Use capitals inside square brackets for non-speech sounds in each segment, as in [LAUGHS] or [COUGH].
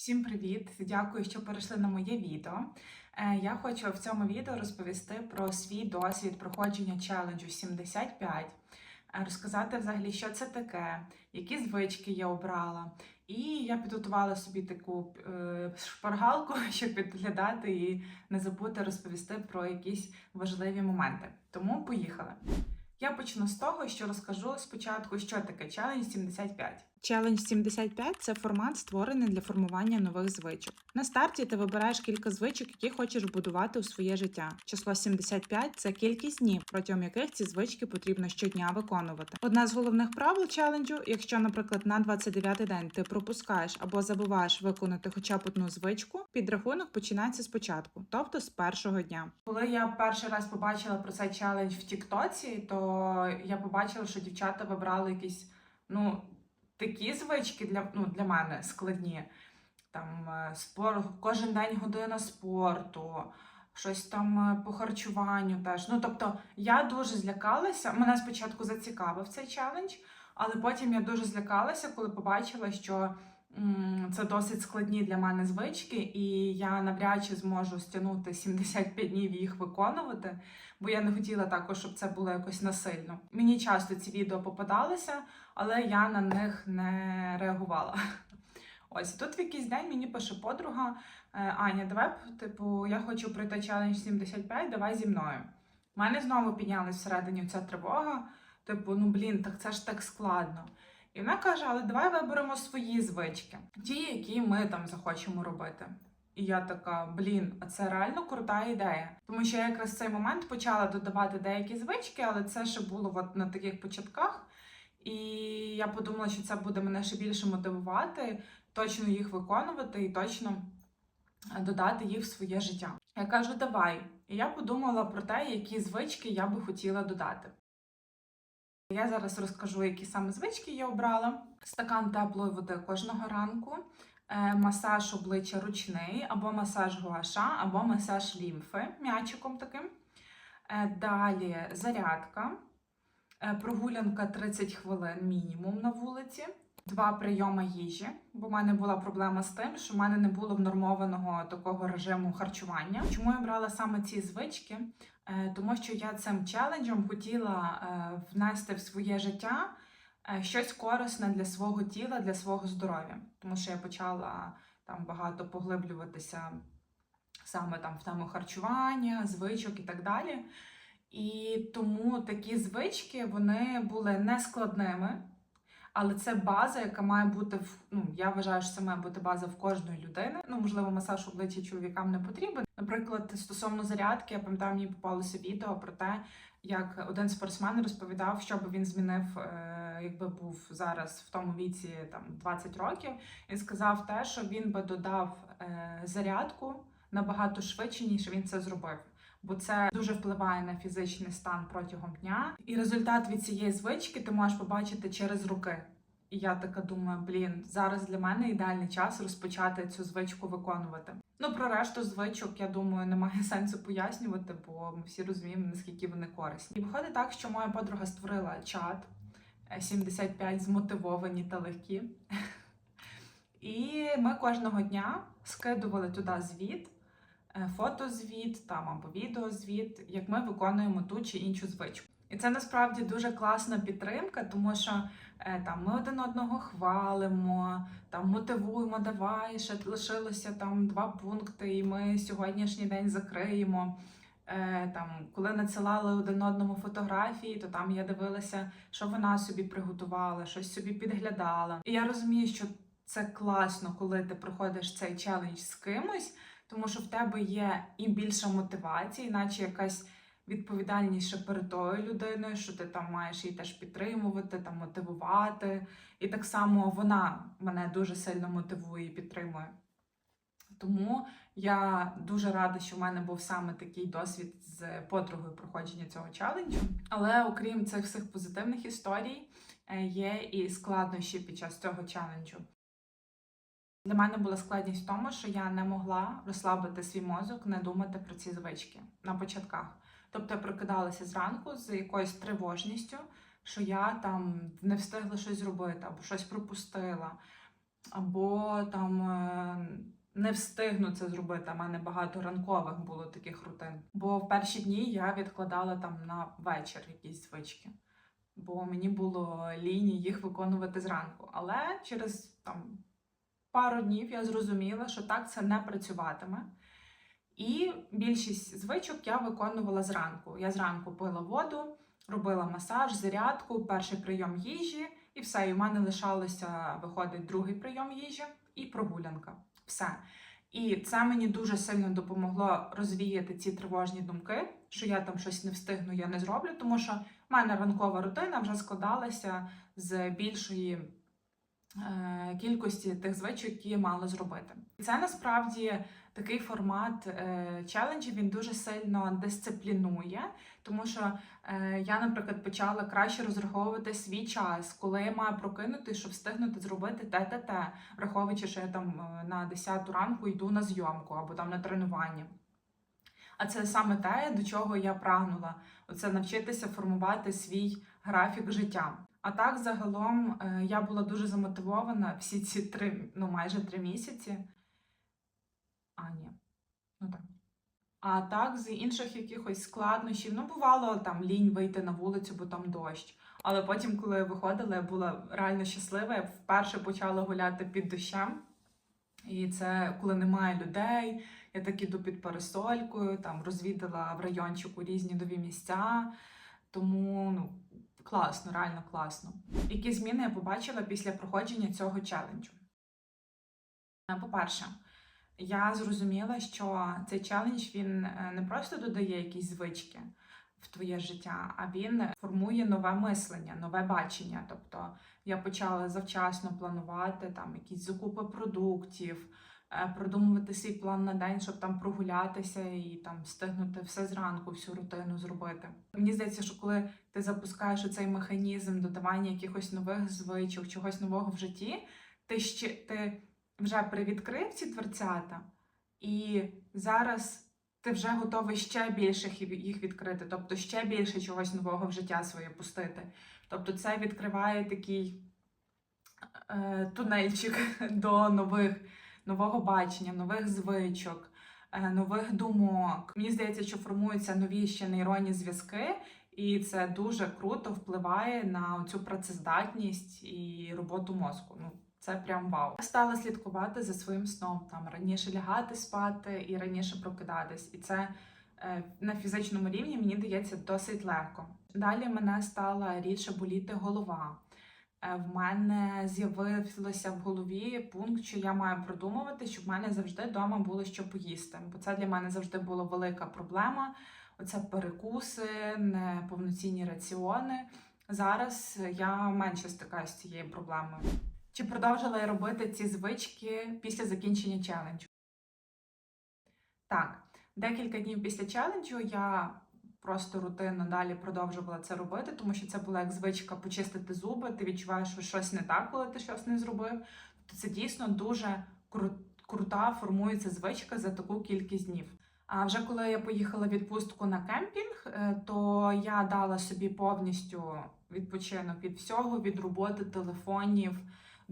Всім привіт! Дякую, що перейшли на моє відео. Е, Я хочу в цьому відео розповісти про свій досвід проходження челенджу 75, е, розказати взагалі, що це таке, які звички я обрала. І я підготувала собі таку е, шпаргалку, [LAUGHS] щоб підглядати і не забути розповісти про якісь важливі моменти. Тому поїхали. Я почну з того, що розкажу спочатку, що таке челендж 75. Челендж 75 це формат, створений для формування нових звичок. На старті ти вибираєш кілька звичок, які хочеш будувати у своє життя. Число 75 – це кількість днів, протягом яких ці звички потрібно щодня виконувати. Одне з головних правил челенджу, якщо, наприклад, на 29-й день ти пропускаєш або забуваєш виконати хоча б одну звичку, підрахунок починається спочатку, тобто з першого дня. Коли я перший раз побачила про цей челендж в Тіктоці, то я побачила, що дівчата вибрали якісь ну такі звички для, ну, для мене складні. Там спор спорт, кожен день година спорту, щось там е, по харчуванню теж. Ну, тобто, я дуже злякалася. Мене спочатку зацікавив цей челендж, але потім я дуже злякалася, коли побачила, що це досить складні для мене звички, і я навряд чи зможу стягнути 75 днів їх виконувати, бо я не хотіла також, щоб це було якось насильно. Мені часто ці відео попадалися, але я на них не реагувала. Ось тут в якийсь день мені пише подруга е, Аня, давай, типу, я хочу пройти челендж 75, давай зі мною. У мене знову піднялась всередині ця тривога. Типу, ну блін, так це ж так складно. І вона каже: але давай виберемо свої звички, ті, які ми там захочемо робити. І я така, блін, а це реально крута ідея. Тому що я якраз в цей момент почала додавати деякі звички, але це ще було от на таких початках. І я подумала, що це буде мене ще більше мотивувати, точно їх виконувати і точно додати їх в своє життя. Я кажу, давай. І я подумала про те, які звички я би хотіла додати. Я зараз розкажу, які саме звички я обрала: стакан теплої води кожного ранку, е, масаж обличчя ручний, або масаж гуаша, або масаж лімфи м'ячиком таким. Е, Далі зарядка, е, прогулянка 30 хвилин мінімум на вулиці, два прийоми їжі, бо в мене була проблема з тим, що в мене не було внормованого такого режиму харчування. Чому я брала саме ці звички? Е, Тому що я цим челенджем хотіла е, внести в своє життя е, щось корисне для свого тіла, для свого здоров'я. Тому що я почала там багато поглиблюватися саме там в тему харчування, звичок і так далі. І тому такі звички вони були нескладними, але це база, яка має бути в ну я вважаю, що це має бути база в кожної людини. Ну можливо, масаж обличчя чоловікам не потрібен. Наприклад, стосовно зарядки, я пам'ятаю, мені попалося відео про те, як один спортсмен розповідав, що би він змінив, е, якби був зараз в тому віці там 20 років. Він сказав те, що він би додав е, зарядку набагато швидше, ніж він це зробив. Бо це дуже впливає на фізичний стан протягом дня, і результат від цієї звички ти можеш побачити через роки. І я така думаю, блін, зараз для мене ідеальний час розпочати цю звичку виконувати. Ну про решту звичок, я думаю, немає [LAUGHS] сенсу пояснювати, бо ми всі розуміємо, наскільки вони корисні. І виходить так, що моя подруга створила чат е, 75 змотивовані та легкі. [LAUGHS] І ми кожного дня скидували туди звіт, е, фотозвіт там або відеозвіт, як ми виконуємо ту чи іншу звичку. І це насправді дуже класна підтримка, тому що е, там ми один одного хвалимо, там мотивуємо, давай ще лишилося там два пункти, і ми сьогоднішній день закриємо. Е, Там, коли надсилали один одному фотографії, то там я дивилася, що вона собі приготувала, щось собі підглядала. І я розумію, що це класно, коли ти проходиш цей челендж з кимось, тому що в тебе є і більша мотивація, іначе якась відповідальніше перед тою людиною, що ти там маєш її теж підтримувати, там мотивувати. І так само вона мене дуже сильно мотивує і підтримує. Тому я дуже рада, що в мене був саме такий досвід з подругою проходження цього челенджу. Але окрім цих всіх позитивних історій, е, є і складнощі під час цього челенджу. Для мене була складність в тому, що я не могла розслабити свій мозок, не думати про ці звички на початках. Тобто я прокидалася зранку з якоюсь тривожністю, що я там не встигла щось зробити, або щось пропустила, або там е, не встигну це зробити. У мене багато ранкових було таких рутин. Бо в перші дні я відкладала там на вечір якісь звички, бо мені було ліні їх виконувати зранку. Але через там пару днів я зрозуміла, що так це не працюватиме. І більшість звичок я виконувала зранку. Я зранку пила воду, робила масаж, зарядку, перший прийом їжі, і все. І в мене лишалося виходить другий прийом їжі і прогулянка. Все. І це мені дуже сильно допомогло розвіяти ці тривожні думки, що я там щось не встигну, я не зроблю, тому що в мене ранкова рутина вже складалася з більшої кількості тих звичок, які я мала зробити. Це насправді такий формат е, челенджів він дуже сильно дисциплінує, тому що е, я, наприклад, почала краще розраховувати свій час, коли я маю прокинути, щоб встигнути зробити те-те-те, враховуючи, що я там е, на 10 ранку йду на зйомку або там на тренування. А це саме те, до чого я прагнула. Оце навчитися формувати свій графік життя. А так, загалом, е, я була дуже замотивована всі ці три, ну майже три місяці. А, ні. Ну так. А так, з інших якихось складнощів, ну, бувало там лінь вийти на вулицю, бо там дощ. Але потім, коли я виходила, я була реально щаслива. Я вперше почала гуляти під дощем. І це коли немає людей. Я так іду під парасолькою, там розвідала в райончику різні нові місця. Тому ну, класно, реально класно. Які зміни я побачила після проходження цього челенджу? Е, По-перше, я зрозуміла, що цей челендж він е, не просто додає якісь звички в твоє життя, а він формує нове мислення, нове бачення. Тобто я почала завчасно планувати там якісь закупи продуктів, продумувати свій план на день, щоб там прогулятися і там встигнути все зранку, всю рутину зробити. Мені здається, що коли ти запускаєш цей механізм додавання якихось нових звичок, чогось нового в житті, ти ще ти вже привідкрив ці дверцята, і зараз ти вже готовий ще більше їх відкрити, тобто ще більше чогось нового в життя своє пустити. Тобто це відкриває такий е, тунельчик [LAUGHS] до нових, нового бачення, нових звичок, е, нових думок. Мені здається, що формуються нові ще нейронні зв'язки, і це дуже круто впливає на цю працездатність і роботу мозку. Ну, це прям вау. Я стала слідкувати за своїм сном, там раніше лягати спати і раніше прокидатись. І це е, на фізичному рівні мені дається досить легко. Далі мене стала рідше боліти голова. Е, В мене з'явився в голові пункт, що я маю продумувати, щоб в мене завжди вдома було що поїсти. Бо це для мене завжди була велика проблема. Оце перекуси, неповноцінні раціони. Зараз я менше стикаюся з цією проблемою. Чи продовжила я робити ці звички після закінчення челенджу? Так, декілька днів після челенджу я просто рутинно далі продовжувала це робити, тому що це була як звичка почистити зуби. Ти відчуваєш, що щось не так, коли ти щось не зробив. Тобто це дійсно дуже кру- крута формується звичка за таку кількість днів. А вже коли я поїхала в відпустку на кемпінг, е, то я дала собі повністю відпочинок від всього, від роботи, телефонів,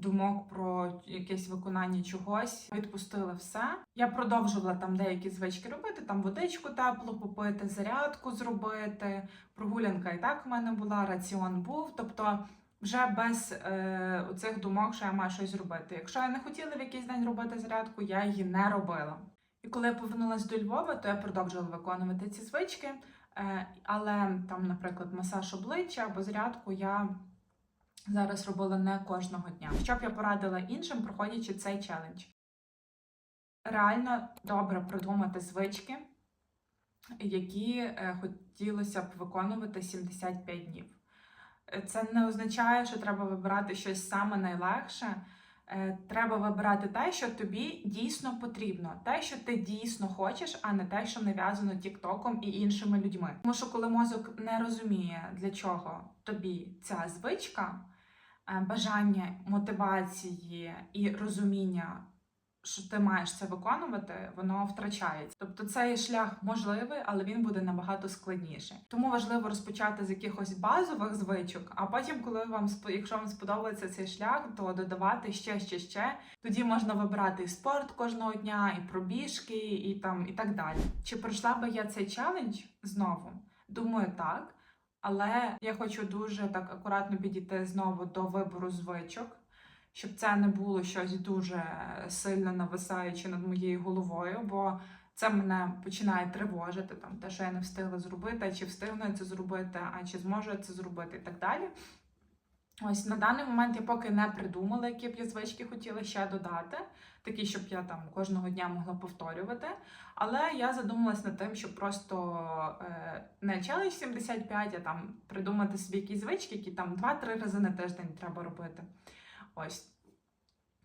думок про якесь виконання чогось. Відпустила все. Я продовжувала там деякі звички робити, там водичку теплу попити, зарядку зробити. Прогулянка і так в мене була, раціон був. Тобто вже без е, оцих думок, що я маю щось зробити. Якщо я не хотіла в якийсь день робити зарядку, я її не робила. І коли я повернулася до Львова, то я продовжувала виконувати ці звички. Е, але там, наприклад, масаж обличчя або зарядку я зараз робила не кожного дня. Що б я порадила іншим, проходячи цей челендж? Реально добре продумати звички, які е, хотілося б виконувати 75 днів. Е, Це не означає, що треба вибирати щось саме найлегше. Е, Треба вибирати те, що тобі дійсно потрібно, те, що ти дійсно хочеш, а не те, що нав'язано Тіктоком і іншими людьми. Тому що коли мозок не розуміє, для чого тобі ця звичка, бажання мотивації і розуміння, що ти маєш це виконувати, воно втрачається. Тобто цей шлях можливий, але він буде набагато складніший. Тому важливо розпочати з якихось базових звичок, а потім, коли вам якщо вам сподобається цей шлях, то додавати ще, ще, ще. Тоді можна вибирати і спорт кожного дня, і пробіжки, і там і так далі. Чи пройшла би я цей челендж знову? Думаю, так. Але я хочу дуже так акуратно підійти знову до вибору звичок, щоб це не було щось дуже сильно нависаюче над моєю головою, бо це мене починає тривожити, там те, що я не встигла зробити, чи встигну я це зробити, а чи зможу я це зробити, і так далі. Ось на даний момент я поки не придумала, які б я звички хотіла ще додати, такі, щоб я там кожного дня могла повторювати. Але я задумалась над тим, щоб просто е, не челендж 75, а там придумати собі якісь звички, які там 2-3 рази на тиждень треба робити. Ось.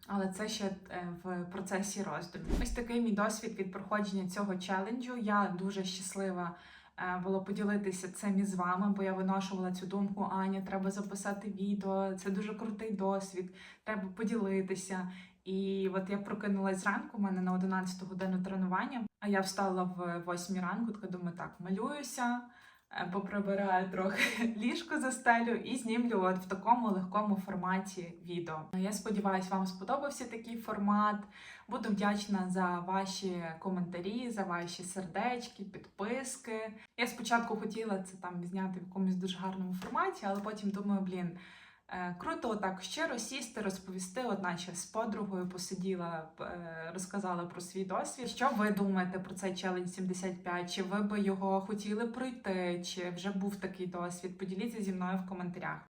Але це ще е, в процесі роздумів. Ось такий мій досвід від проходження цього челенджу. Я дуже щаслива було поділитися цим із вами, бо я виношувала цю думку: Аня, треба записати відео, це дуже крутий досвід, треба поділитися. І от я прокинулась зранку, у мене на 11 годину тренування, а я встала в 8 ранку, така думаю, так, малююся, е, поприбираю трохи [LAUGHS] ліжко за стелю і знімлю от в такому легкому форматі відео. Я сподіваюся, вам сподобався такий формат. Буду вдячна за ваші коментарі, за ваші сердечки, підписки. Я спочатку хотіла це там зняти в якомусь дуже гарному форматі, але потім думаю, блін. Е, Круто отак щиро сісти, розповісти, одначе з подругою посиділа, е, розказала про свій досвід. Що ви думаєте про цей челендж 75? Чи ви би його хотіли пройти? Чи вже був такий досвід? Поділіться зі мною в коментарях.